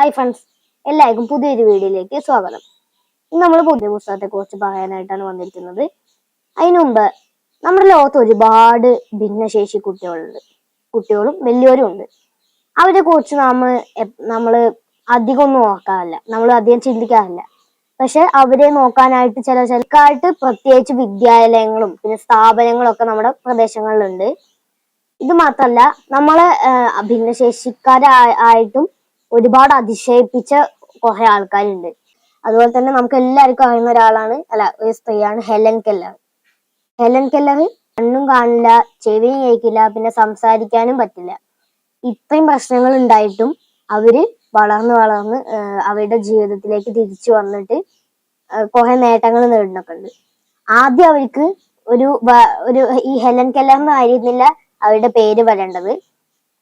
Hi friends എല്ലാവർക്കും പുതിയൊരു വീഡിയോയിലേക്ക് സ്വാഗതം. ഇന്ന് നമ്മൾ പുതിയ പുസ്തകത്തെ കുറിച്ച് പറയാനായിട്ടാണ് വന്നിരിക്കുന്നത്. അതിനു മുമ്പ് നമ്മുടെ ലോകത്ത് ഒരുപാട് ഭിന്നശേഷി കുട്ടികളുണ്ട്. കുട്ടികളും വലിയവരും ഉണ്ട്. അവരെ കുറിച്ച് നമ്മൾ നമ്മൾ അധികം ഒന്നും നോക്കാറില്ല നമ്മൾ അധികം ചിന്തിക്കാറില്ല. പക്ഷെ അവരെ നോക്കാനായിട്ട് ചില ചിലക്കായിട്ട് പ്രത്യേകിച്ച് വിദ്യാലയങ്ങളും പിന്നെ സ്ഥാപനങ്ങളും ഒക്കെ നമ്മുടെ പ്രദേശങ്ങളിലുണ്ട്. ഇത് മാത്രമല്ല നമ്മളെ ഭിന്നശേഷിക്കാരായിട്ടും ഒരുപാട് അതിശയിപ്പിച്ച കുറെ ആൾക്കാരുണ്ട്. അതുപോലെ തന്നെ നമുക്ക് എല്ലാവർക്കും അറിയുന്ന ഒരാളാണ് അല്ല ഒരു സ്ത്രീയാണ് ഹെലൻ കെല്ലർ. ഹെലൻ കെല്ലർ കണ്ണും കാണില്ല ചെവിയും കേൾക്കില്ല പിന്നെ സംസാരിക്കാനും പറ്റില്ല. ഇത്രയും പ്രശ്നങ്ങൾ ഉണ്ടായിട്ടും അവർ വളർന്ന് വളർന്ന് അവരുടെ ജീവിതത്തിലേക്ക് തിരിച്ചു വന്നിട്ട് കുറെ നേട്ടങ്ങൾ നേടുന്നൊക്കെ ഉണ്ട്. ആദ്യം അവർക്ക് ഒരു ഒരു ഈ ഹെലൻ കെല്ലറിന് ആയിരുന്നില്ല അവരുടെ പേര് വരേണ്ടത്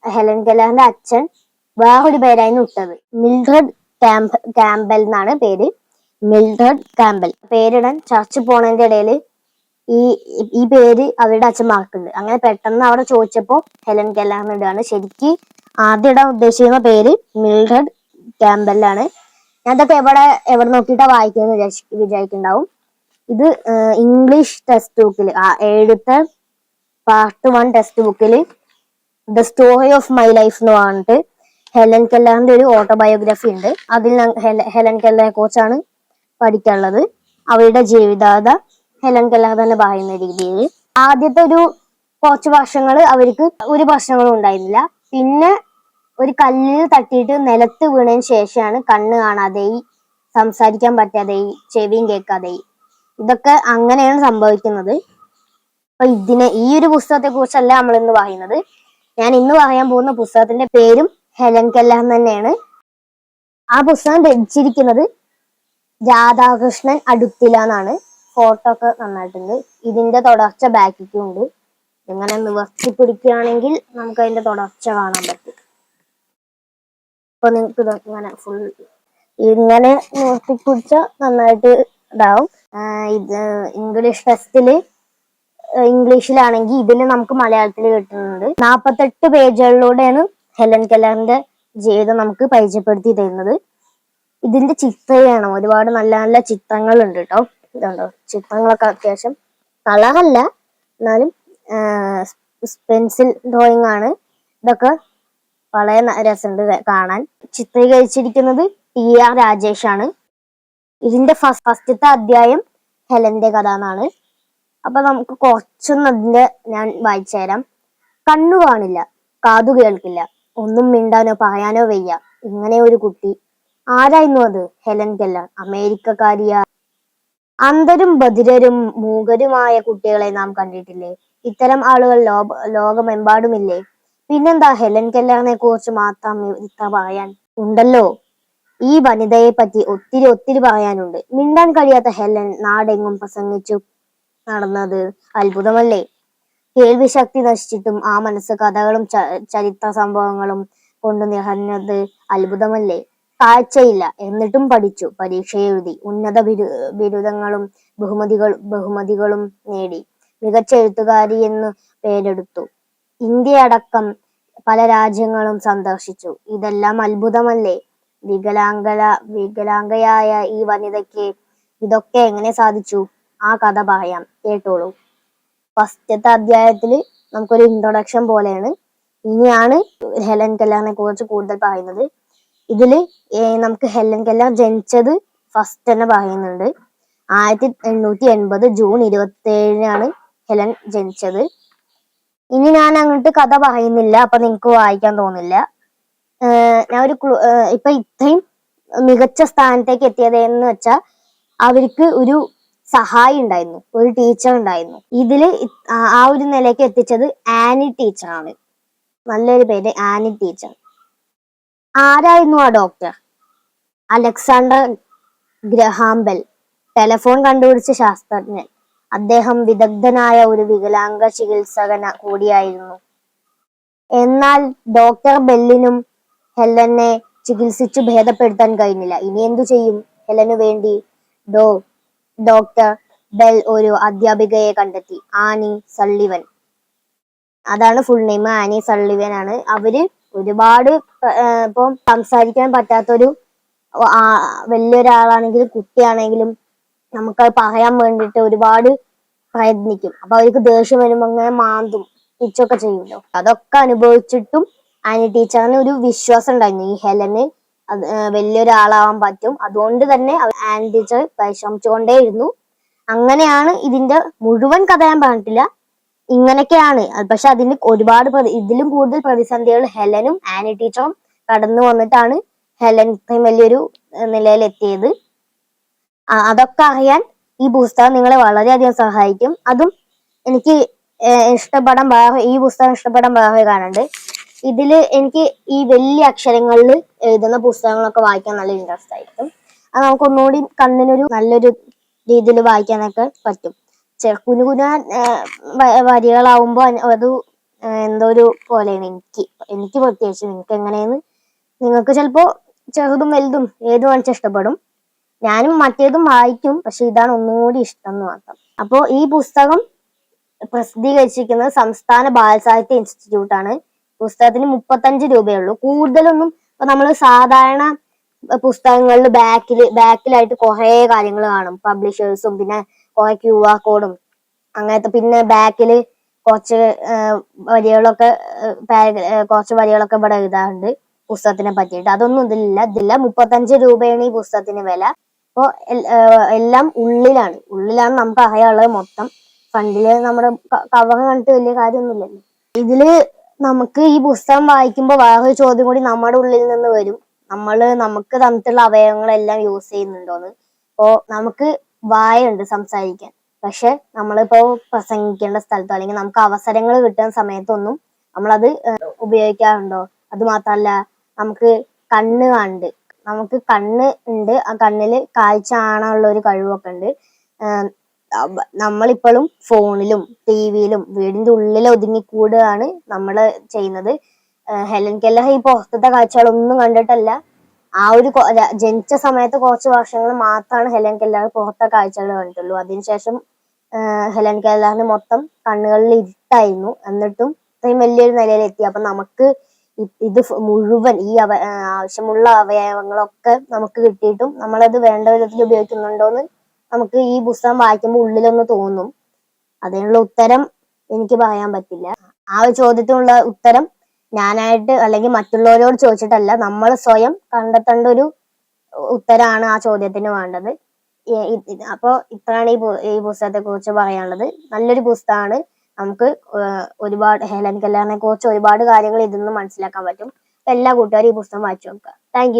ഹെലൻ കെല്ലറിന്റെ അച്ഛൻ വേറൊരു പേരായിരുന്നു ഇട്ടത് മിൽഡ്രഡ് ക്യാമ്പ് ക്യാമ്പൽ എന്നാണ് പേര്. Mildred Campbell. പേരിടാൻ ചർച്ച് പോണതിന്റെ ഇടയിൽ ഈ ഈ പേര് അവരുടെ അച്ഛൻ മാർക്കുണ്ട്. അങ്ങനെ പെട്ടെന്ന് അവിടെ ചോദിച്ചപ്പോ ഹെലൻ കെല്ലറിന് ഇടാണ് ശരിക്ക് ആദ്യം ഇടാൻ ഉദ്ദേശിക്കുന്ന പേര് മിൽഡ്രഡ് ക്യാമ്പലാണ് ഞാൻ ഇതൊക്കെ എവിടെ എവിടെ നോക്കിയിട്ടാ വായിക്കുന്നത് വിചാരിച്ച് വിചാരിക്കുന്നുണ്ടാവും. ഇത് ഇംഗ്ലീഷ് ടെക്സ്റ്റ് ബുക്കിൽ എഴുത്ത പാർട്ട് വൺ ടെക്സ്റ്റ് ബുക്കിൽ the story of my life എന്ന് പറഞ്ഞിട്ട് ഹെലൻ കെല്ലറിന്റെ ഒരു ഓട്ടോബയോഗ്രഫി ഉണ്ട്. അതിൽ ഹെലൻ കെല്ലറെ കുറിച്ചാണ് പഠിക്കാനുള്ളത്. അവരുടെ ജീവിതകഥ ഹെലൻ കെല്ലർ തന്നെ പറയുന്ന രീതിയിൽ. ആദ്യത്തെ ഒരു കുറച്ച് വർഷങ്ങൾ അവർക്ക് ഒരു പ്രശ്നങ്ങളും ഉണ്ടായിരുന്നില്ല. പിന്നെ ഒരു കല്ലിൽ തട്ടിയിട്ട് നിലത്ത് വീണതിന് ശേഷമാണ് കണ്ണ് കാണാതെയി സംസാരിക്കാൻ പറ്റാതെയി ചെവിയും കേൾക്കാതെയി ഇതൊക്കെ അങ്ങനെയാണ് സംഭവിക്കുന്നത്. അപ്പൊ ഇതിനെ ഈ ഒരു പുസ്തകത്തെ കുറിച്ചല്ല നമ്മൾ ഇന്ന് പറയുന്നത്. ഞാൻ ഇന്ന് പറയാൻ പോകുന്ന പുസ്തകത്തിന്റെ പേരും ഹെലൻ കല്ലാം തന്നെയാണ്. ആ പുസ്തകം രചിച്ചിരിക്കുന്നത് രാധാകൃഷ്ണൻ അടുത്തില എന്നാണ്. ഫോട്ടോ ഒക്കെ നന്നായിട്ടുണ്ട്. ഇതിന്റെ തുടർച്ച ബാക്കിക്കും ഉണ്ട്. ഇങ്ങനെ നിവർത്തി പിടിക്കുകയാണെങ്കിൽ നമുക്ക് അതിന്റെ തുടർച്ച കാണാൻ പറ്റും. ഇപ്പൊ നിങ്ങൾക്ക് ഇങ്ങനെ ഫുൾ ഇങ്ങനെ നിവർത്തി പിടിച്ച നന്നായിട്ട് ഇതാവും. ഇത് ഇംഗ്ലീഷ് ടെസ്റ്റിൽ ഇംഗ്ലീഷിലാണെങ്കിൽ ഇതിന് നമുക്ക് മലയാളത്തിൽ കിട്ടുന്നുണ്ട്. നാപ്പത്തെട്ട് പേജുകളിലൂടെയാണ് ഹെലൻ കെല്ലറിന്റെ ജീവിതം നമുക്ക് പരിചയപ്പെടുത്തി തരുന്നത്. ഇതിന്റെ ചിത്രയാണ്. ഒരുപാട് നല്ല നല്ല ചിത്രങ്ങളുണ്ട് കേട്ടോ ഇതുണ്ടോ? ചിത്രങ്ങളൊക്കെ അത്യാവശ്യം കളറല്ല. എന്നാലും പെൻസിൽ ഡ്രോയിങ് ആണ്. ഇതൊക്കെ വളരെ രസമുണ്ട് കാണാൻ. ചിത്രീകരിച്ചിരിക്കുന്നത് ടി ആർ രാജേഷ് ആണ്. ഇതിന്റെ ഫസ്റ്റ് ഫസ്റ്റത്തെ അധ്യായം ഹെലന്റെ കഥ എന്നാണ്. അപ്പൊ നമുക്ക് കുറച്ചൊന്നും അതിന്റെ ഞാൻ വായിച്ചു തരാം. കണ്ണു കാണില്ല കാതു കേൾക്കില്ല. ഒന്നും മിണ്ടാനോ പറയാനോ വയ്യ. ഇങ്ങനെ ഒരു കുട്ടി. ആരായിരുന്നു അത്? Helen Keller അമേരിക്കക്കാരിയ. അന്ധരും ബധിരരും മൂകരുമായ കുട്ടികളെ നാം കണ്ടിട്ടില്ലേ? ഇത്തരം ആളുകൾ ലോക ലോകമെമ്പാടുമില്ലേ? പിന്നെന്താ ഹെലൻ കെല്ലറിനെ കുറിച്ച് മാത്രം ഇത്ര പറയാൻ? ഉണ്ടല്ലോ. ഈ വനിതയെ പറ്റി ഒത്തിരി ഒത്തിരി പറയാനുണ്ട്. മിണ്ടാൻ കഴിയാത്ത ഹെലൻ നാടെങ്ങും പ്രസംഗിച്ചു നടന്നത് അത്ഭുതമല്ലേ? കേൾവി ശക്തി നശിച്ചിട്ടും ആ മനസ്സ് കഥകളും ചരിത്ര സംഭവങ്ങളും കൊണ്ട് നിറഞ്ഞത് അത്ഭുതമല്ലേ? കാഴ്ചയില്ല. എന്നിട്ടും പഠിച്ചു. പരീക്ഷ എഴുതി. ഉന്നത ബിരു ബിരുദങ്ങളും ബഹുമതികൾ ബഹുമതികളും നേടി. മികച്ച എഴുത്തുകാരി എന്ന് പേരെടുത്തു. ഇന്ത്യ അടക്കം പല രാജ്യങ്ങളും സന്ദർശിച്ചു. ഇതെല്ലാം അത്ഭുതമല്ലേ? വികലാംഗല വികലാംഗയായ ഈ വനിതയ്ക്ക് ഇതൊക്കെ എങ്ങനെ സാധിച്ചു? ആ കഥ പറയാം. കേട്ടോളൂ. ഫസ്റ്റത്തെ അധ്യായത്തിൽ നമുക്കൊരു ഇൻട്രൊഡക്ഷൻ പോലെയാണ്. ഇനിയാണ് ഹെലൻ കെല്ലറിനെ കുറിച്ച് കൂടുതൽ പറയുന്നത്. ഇതിൽ നമുക്ക് ഹെലൻ കെല്ലർ ജനിച്ചത് ഫസ്റ്റ് തന്നെ പറയുന്നുണ്ട്. ആയിരത്തി എണ്ണൂറ്റി എൺപത് ജൂൺ ഇരുപത്തി ഏഴിനാണ് ഹെലൻ ജനിച്ചത്. ഇനി ഞാൻ അങ്ങോട്ട് കഥ പറയുന്നില്ല അപ്പൊ നിങ്ങൾക്ക് വായിക്കാൻ തോന്നില്ല. ഞാൻ ഒരു ഇപ്പൊ ഇത്രയും മികച്ച സ്ഥാനത്തേക്ക് എത്തിയത് എന്ന് വെച്ചാൽ അവർക്ക് ഒരു സഹായി ഉണ്ടായിരുന്നു ഒരു ടീച്ചർ ഉണ്ടായിരുന്നു. ഇതിൽ ആ- ഒരു നിലയ്ക്ക് എത്തിച്ചത് ആനി ടീച്ചറാണ് നല്ലൊരു പേര് ആനി ടീച്ചർ ആരായിരുന്നു ആ ഡോക്ടർ അലക്സാണ്ടർ ഗ്രഹാംബൽ. ടെലഫോൺ കണ്ടുപിടിച്ച ശാസ്ത്രജ്ഞൻ. അദ്ദേഹം വിദഗ്ധനായ ഒരു വികലാംഗ ചികിത്സകന കൂടിയായിരുന്നു. എന്നാൽ ഡോക്ടർ ബെല്ലിനും ഹെലനെ ചികിത്സിച്ചു ഭേദപ്പെടുത്താൻ കഴിഞ്ഞില്ല. ഇനി എന്തു ചെയ്യും? ഹെലനു വേണ്ടി ഡോ ഡോക്ടർ ബെൽ ഒരു അധ്യാപികയെ കണ്ടെത്തി. Annie Sullivan. അതാണ് ഫുൾ നെയിം ആനി സള്ളിവൻ ആണ് അവർ ഒരുപാട് ഇപ്പൊ സംസാരിക്കാൻ പറ്റാത്തൊരു വലിയൊരാളാണെങ്കിലും കുട്ടിയാണെങ്കിലും നമുക്കത് പറയാൻ വേണ്ടിയിട്ട് ഒരുപാട് പ്രയത്നിക്കും. അപ്പൊ അവർക്ക് ദേഷ്യം വരുമ്പോ അങ്ങനെ മാന്തും പിച്ചൊക്കെ ചെയ്യുമല്ലോ. അതൊക്കെ അനുഭവിച്ചിട്ടും ആനി ടീച്ചറിന് ഒരു വിശ്വാസം ഉണ്ടായിരുന്നു. ഈ ഹെലന് വലിയൊരാളാവാൻ പറ്റും. അതുകൊണ്ട് തന്നെ അവ- പരിശ്രമിച്ചുകൊണ്ടേ പരിശ്രമിച്ചുകൊണ്ടേയിരുന്നു അങ്ങനെയാണ് ഇതിന്റെ മുഴുവൻ കഥ ഞാൻ പറഞ്ഞിട്ടില്ല. ഇങ്ങനെയൊക്കെയാണ്. പക്ഷെ അതിന് ഒരുപാട് ഇതിലും കൂടുതൽ പ്രതിസന്ധികൾ ഹെലനും ആനി ടീച്ചറും കടന്നു വന്നിട്ടാണ് ഹെലൻ ഇത്രയും വലിയൊരു നിലയിലെത്തിയത്. അതൊക്കെ അറിയാൻ ഈ പുസ്തകം നിങ്ങളെ വളരെയധികം സഹായിക്കും. അതും എനിക്ക് ഇഷ്ടപ്പെടാൻ ഈ പുസ്തകം ഇഷ്ടപ്പെടാൻ ഭാഗമായി കാണുന്നുണ്ട് ഇതിൽ എനിക്ക് ഈ വലിയ അക്ഷരങ്ങളിൽ എഴുതുന്ന പുസ്തകങ്ങളൊക്കെ വായിക്കാൻ നല്ല ഇൻട്രസ്റ്റ് ആയിരിക്കും. അത് നമുക്ക് ഒന്നുകൂടി കണ്ണിനൊരു നല്ലൊരു രീതിയിൽ വായിക്കാനൊക്കെ പറ്റും. കുഞ്ഞു കുനു കുന വരികളാവുമ്പോ അത് എന്തോ ഒരു പോലെയാണ് എനിക്ക്. എനിക്ക് പ്രത്യേകിച്ച് നിങ്ങൾക്ക് എങ്ങനെയെന്ന് നിങ്ങൾക്ക് ചിലപ്പോൾ ചെറുതും വലുതും ഏത് വായിച്ചാൽ ഇഷ്ടപ്പെടും. ഞാനും മറ്റേതും വായിക്കും പക്ഷെ ഇതാണ് ഒന്നുകൂടി ഇഷ്ടം എന്ന് മാത്രം. അപ്പോൾ ഈ പുസ്തകം പ്രസിദ്ധീകരിച്ചിരിക്കുന്നത് സംസ്ഥാന ബാലസാഹിത്യ ഇൻസ്റ്റിറ്റ്യൂട്ടാണ്. പുസ്തകത്തിന് മുപ്പത്തഞ്ച് രൂപയുള്ളൂ കൂടുതലൊന്നും ഇപ്പൊ നമ്മൾ സാധാരണ പുസ്തകങ്ങളിൽ ബാക്കിൽ ബാക്കിലായിട്ട് കുറെ കാര്യങ്ങൾ കാണും. പബ്ലിഷേഴ്സും പിന്നെ കുറെ ക്യു ആർ കോഡും അങ്ങനത്തെ പിന്നെ ബാക്കിൽ കുറച്ച് വരികളൊക്കെ കുറച്ച് വരികളൊക്കെ ഇവിടെ എഴുതാറുണ്ട് പുസ്തകത്തിനെ പറ്റിയിട്ട്. അതൊന്നും ഇതിലില്ല. ഇതില്ല മുപ്പത്തഞ്ച് രൂപയാണ് ഈ പുസ്തകത്തിന് വില. അപ്പോൾ എല്ലാം ഉള്ളിലാണ്. ഉള്ളിലാണ് നമുക്ക് അറിയാനുള്ളത് മൊത്തം. ഫ്രണ്ടിൽ നമ്മുടെ കവർ കണ്ടിട്ട് വലിയ കാര്യമൊന്നുമില്ലല്ലോ. ഇതിൽ നമുക്ക് ഈ പുസ്തകം വായിക്കുമ്പോൾ വേറൊരു ചോദ്യം കൂടി നമ്മുടെ ഉള്ളിൽ നിന്ന് വരും. നമ്മൾ നമുക്ക് തന്നിട്ടുള്ള അവയവങ്ങളെല്ലാം യൂസ് ചെയ്യുന്നുണ്ടോന്ന്. അപ്പോ നമുക്ക് വായുണ്ട് സംസാരിക്കാൻ. പക്ഷെ നമ്മളിപ്പോ പ്രസംഗിക്കേണ്ട സ്ഥലത്തോ അല്ലെങ്കിൽ നമുക്ക് അവസരങ്ങൾ കിട്ടുന്ന സമയത്തൊന്നും നമ്മളത് ഉപയോഗിക്കാറുണ്ടോ? അത് മാത്രല്ല നമുക്ക് കണ്ണ് കണ്ട് നമുക്ക് കണ്ണ് ഉണ്ട് ആ കണ്ണിൽ കാഴ്ച കാണാനുള്ള ഒരു കഴിവൊക്കെ ഉണ്ട്. നമ്മളിപ്പോഴും ഫോണിലും ടി വിയിലും വീടിന്റെ ഉള്ളിൽ ഒതുങ്ങിക്കൂടുകയാണ് നമ്മൾ ചെയ്യുന്നത്. ഹെലൻ കെല്ലഹ ഈ പുറത്തത്തെ കാഴ്ചകളൊന്നും കണ്ടിട്ടല്ല. ആ ഒരു ജനിച്ച സമയത്ത് കുറച്ച് വർഷങ്ങൾ മാത്രമാണ് ഹെലൻ കെല്ലഹ പുറത്തെ കാഴ്ചകൾ കണ്ടിട്ടുള്ളൂ. അതിനുശേഷം ഹെലൻ കെല്ലഹന് മൊത്തം കണ്ണുകളിൽ ഇരുട്ടായിരുന്നു. എന്നിട്ടും ഇത്രയും വലിയൊരു നിലയിലെത്തി. അപ്പൊ നമുക്ക് ഇത് മുഴുവൻ ഈ അവ ആവശ്യമുള്ള അവയവങ്ങളൊക്കെ നമുക്ക് കിട്ടിയിട്ടും നമ്മളത് വേണ്ട വിധത്തിൽ ഉപയോഗിക്കുന്നുണ്ടോന്ന് നമുക്ക് ഈ പുസ്തകം വായിക്കുമ്പോൾ ഉള്ളിലൊന്ന് തോന്നും. അതിനുള്ള ഉത്തരം എനിക്ക് പറയാൻ പറ്റില്ല. ആ ഒരു ചോദ്യത്തിനുള്ള ഉത്തരം ഞാനായിട്ട് അല്ലെങ്കിൽ മറ്റുള്ളവരോട് ചോദിച്ചിട്ടല്ല നമ്മൾ സ്വയം കണ്ടെത്തേണ്ട ഒരു ഉത്തരമാണ് ആ ചോദ്യത്തിന് വേണ്ടത്. അപ്പോൾ ഇത്രയാണ് ഈ പുസ്തകത്തെ കുറിച്ച് പറയാനുള്ളത്. നല്ലൊരു പുസ്തകമാണ്. നമുക്ക് ഒരുപാട് ഹെലൻ കെല്ലറിനെ കുറിച്ച് ഒരുപാട് കാര്യങ്ങൾ ഇതിൽ നിന്ന് മനസ്സിലാക്കാൻ പറ്റും. എല്ലാ കൂട്ടുകാരും ഈ പുസ്തകം വായിച്ചു നോക്കുക. താങ്ക്